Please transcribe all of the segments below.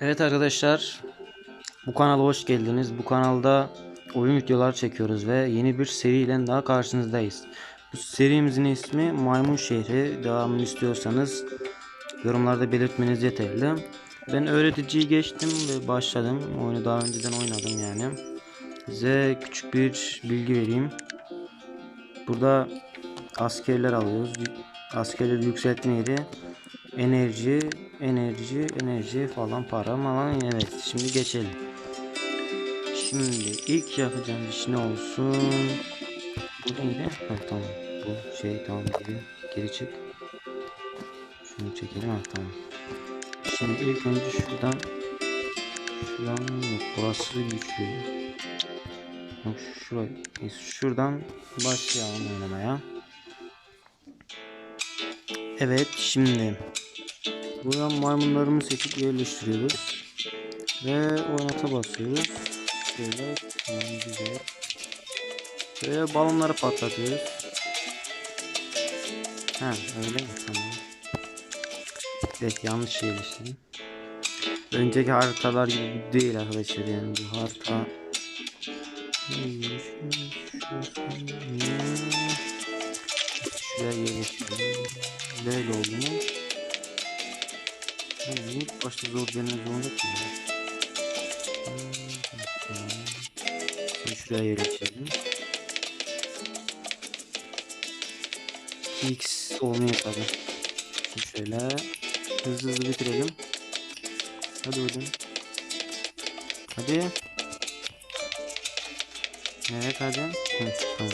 Evet arkadaşlar bu kanala hoş geldiniz. Bu kanalda oyun videolar çekiyoruz ve yeni bir seriyle daha karşınızdayız. Bu serimizin ismi Maymun Şehri. Devamını istiyorsanız yorumlarda belirtmeniz yeterli. Ben öğreticiyi geçtim ve başladım. Oyunu daha önceden oynadım yani. Size küçük bir bilgi vereyim. Burada askerler alıyoruz. Askerleri yükseltme yeri enerji, enerji, enerji falan para falan evet şimdi geçelim. Şimdi ilk yapacağım iş ne olsun? Bu neydi? Ha, tamam bu şey tamam geri, geri çık. Şunu çekelim ha tamam. Şimdi ilk önce şuradan şuradan yok burası güçlü. Yok şurayı şuradan başlayalım oynamaya. Evet şimdi buradan maymunlarımı seçip yerleştiriyoruz ve oynata basıyoruz. Şöyle tamam güzel. Böyle balonları patlatıyoruz. Ha öyle mi tamam. Evet yanlış yerleştirdim. Önceki haritalar gibi değil arkadaşlar yani bu harita Şuraya yerleştirelim. Böyle oldu mu? Yani ilk başta zor deneme zorunda ki. Şimdi şuraya yerleştirelim. X olmuyor tabi. Şimdi şöyle hızlı hızlı bitirelim. Hadi oğlum. Hadi. Evet hadi. Tamam.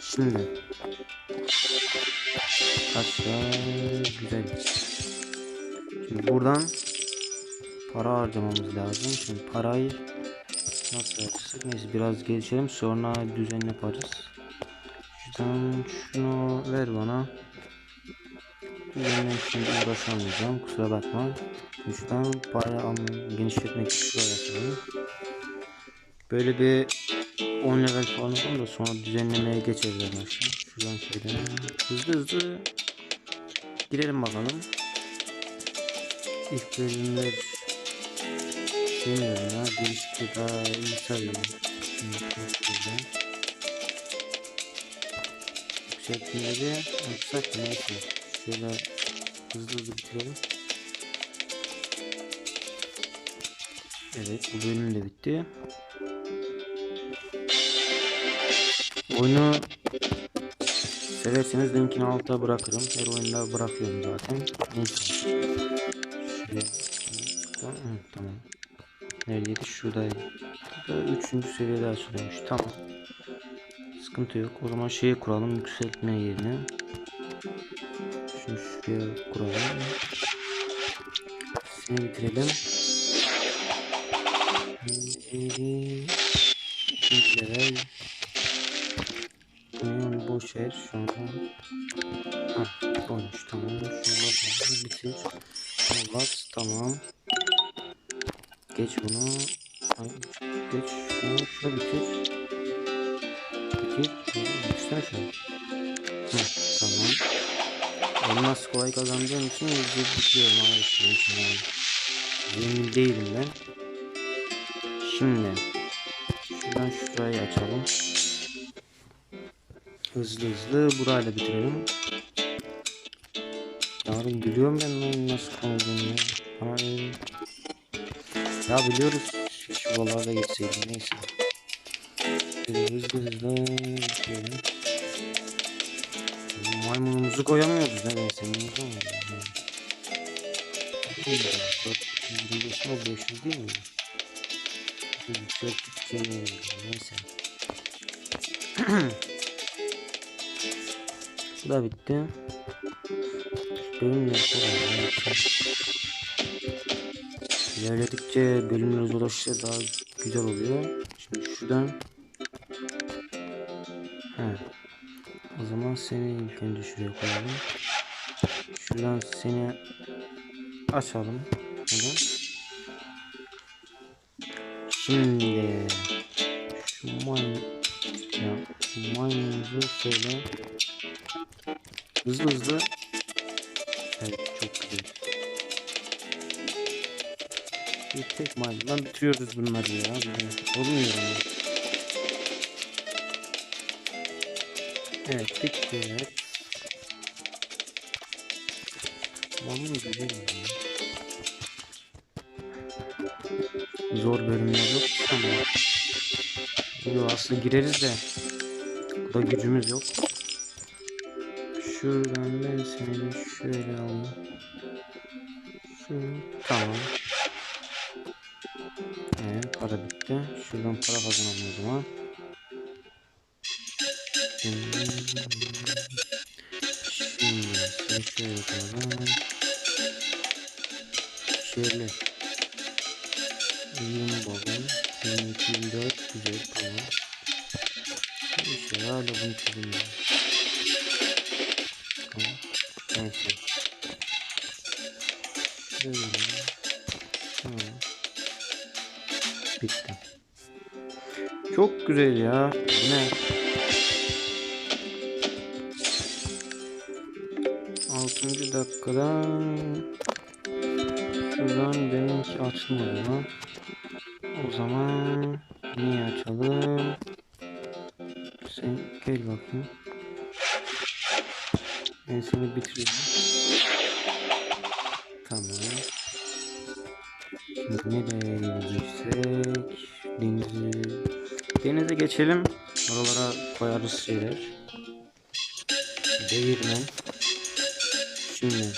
Şimdi Hatta güzel. Şimdi buradan para harcamamız lazım. Şimdi parayı nasıl yapacağız? Neyse biraz gelişelim sonra düzen yaparız. Şuradan şunu ver bana. Düzenle şimdi uğraşamayacağım kusura bakma. Şuradan para genişletmek için. Böyle bir 10 level falan yapalım da sonra düzenlemeye geçeriz arkadaşlar. Şuradan şöyle hızlı hızlı girelim bakalım. İlk bölümler sevmiyorum ya. Geliştikçe daha iyi. Şimdi şöyle. Yükseltmeleri neyse. Şöyle hızlı hızlı bitirelim. Evet bu bölüm de bitti. Oyunu severseniz linkini alta bırakırım. Her oyunda bırakıyorum zaten. Neyse. Neredeydi? Şuradaydı. Burada üçüncü seviyede açılıyormuş. Tamam. Sıkıntı yok. O zaman şeyi kuralım. Yükseltme yerine. Şunu şuraya kuralım. Seni bitirelim. Geç bunu. Geç şunu şunu bitir. Bitir. Bitirsene şunu. Ha, tamam. Elmas kolay kazandığım için hızlı bitiriyorum arkadaşlar. için yani. Emin değilim ben. Şimdi şuradan şurayı açalım. Hızlı hızlı burayla bitirelim. Yarın biliyorum ben nasıl konulduğunu ya. Ay. Ya biliyoruz şu buralarda geçseydim neyse. Böyle hızlı hızlı bitirelim. Maymunumuzu koyamıyoruz nedense. Niye koyamıyoruz? 425 mi 500 değil mi? Yükselttikçe neyse. Bu da bitti. Bölümler İlerledikçe bölümler zorlaştıkça daha güzel oluyor. Şimdi şuradan He. O zaman seni ilk önce şuraya koyalım. Şuradan seni açalım. Buradan. Şimdi şu maymun ya maymunumuzu şöyle Hızlı hızlı. Evet çok güzel. Tek maymundan bitiriyoruz bunları ya. Olmuyor ama. Evet bitti. Maymun güzel ya. Zor bölümler yok ama. Yo aslında gireriz de. Bu da gücümüz yok. Şuradan ben seni şöyle alayım. Şu, tamam. Şuradan para kazanalım o zaman. Şimdi, şöyle yapalım. Şöyle. 20 balon. 22, 24 güzel tamam. Şey hala bunu çözemiyorum. Tamam. Neyse. Şöyle. Tamam. Bitti. Çok güzel ya. Ne? Altıncı dakikada şuradan benimki açılmadı lan. O zaman niye açalım? Sen gel bakayım. Ben seni bitireyim. Tamam. Şimdi nereye gideceksek denizi denize geçelim. Oralara koyarız şeyler. Değirmen. Şimdi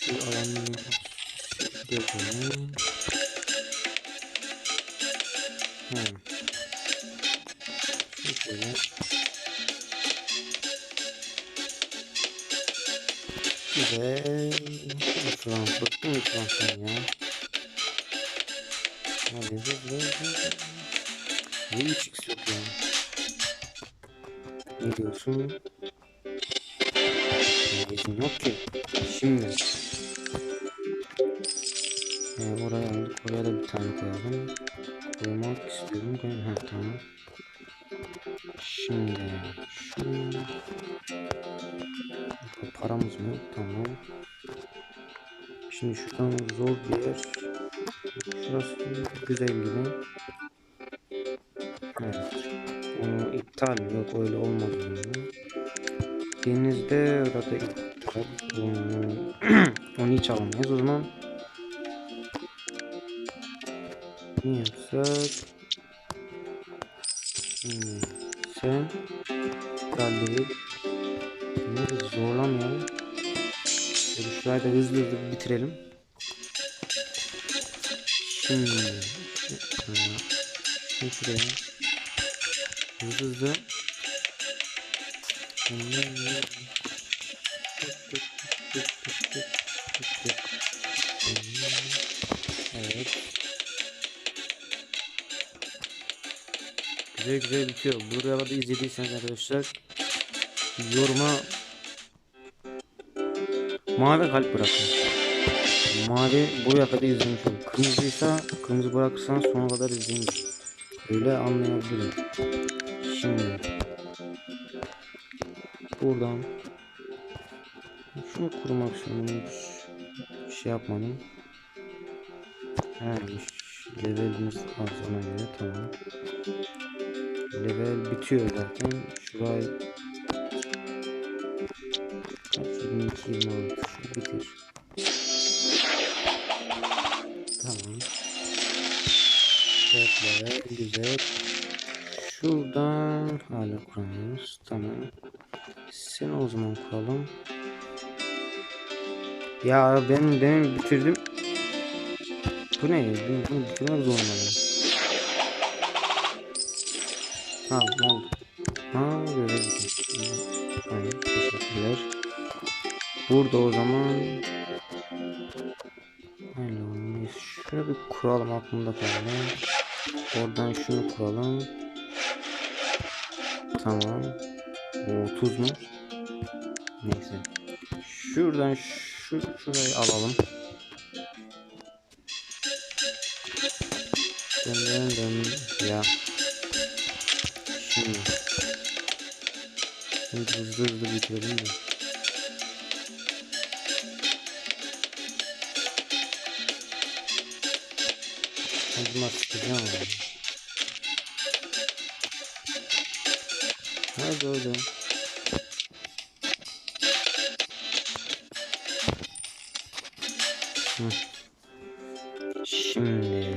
şu alanı koyalım. Hmm. Şöyle. Güzel. Lütfen bıktım sen ya. Hadi hızlı hızlı. Niye 3x yok ya? Ne diyorsun? Negizin yok ki. Şimdi. Ee, oraya aldık. Oraya da bir tane koyalım. Koymak istiyorum. Koyalım. Ha tamam. Şimdi şu paramız mı? Tamam. Şimdi şuradan zor bir yer. Şurası güzel gibi. Evet. Onu iptal? Yok öyle olmaz. Onu. Denizde orada iptal. Onu, onu hiç alamayız. O zaman ne yapsak? Şimdi sen. Bunları zorlamayalım. Şöyle şurayı da hızlı hızlı bitirelim. Şimdi Şimdi şuraya tık. Evet. Güzel güzel bitiyor. Kadar izlediyseniz arkadaşlar yoruma mavi kalp bırakın. Mavi buraya kadar izlemiş olun. Kırmızıysa kırmızı bırakırsan sona kadar izlemiş. Öyle anlayabilirim. Şimdi buradan şunu kurmak. Bunu hiç şey yapmadım. Ha, levelimiz az ona göre tamam. Level bitiyor zaten. Şurayı kaç 22 26 Kuralım. Ya ben demin bitirdim. Bu ne bunu bitirmek zorundayım. Tamam ne oldu? Ha görev bitti. Hayır teşekkürler. Burada o zaman neyse şöyle bir kuralım aklımda kaldı. Oradan şunu kuralım. Tamam. O 30 mu? Neyse. Şuradan şu şurayı alalım. Dön dön dön. Ya. Şimdi. Şimdi hızlı hızlı bitirelim de. Sıkacağım abi. Hadi hadi. Şimdi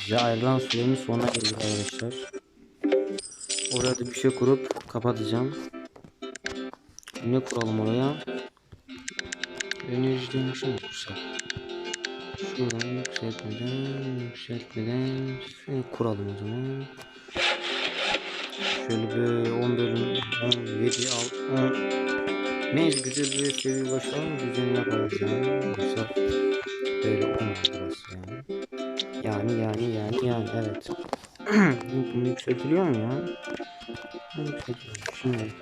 bize ayrılan sürenin sonuna geldik arkadaşlar. Oraya da bir şey kurup kapatacağım. Ne kuralım oraya? Dönüşü mü kursak? Şuradan yükseltmeden, yükseltmeden şunu kuralım o zaman. Şöyle bir 10 bölüm, 17, 10. Neyse güzel bir seviye başlayalım, yaparız yani. Yoksa böyle olmaz burası yani. Yani yani yani yani evet. Bunu yükseltiliyor mu ya? Yükseltiliyor. Şimdi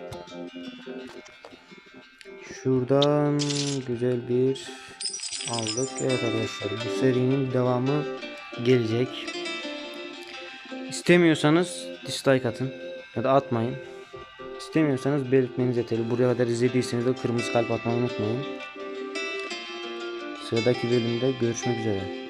şuradan güzel bir aldık. Evet arkadaşlar bu serinin devamı gelecek. İstemiyorsanız dislike atın ya da atmayın. İstemiyorsanız belirtmeniz yeterli. Buraya kadar izlediyseniz de kırmızı kalp atmayı unutmayın. Sıradaki bölümde görüşmek üzere.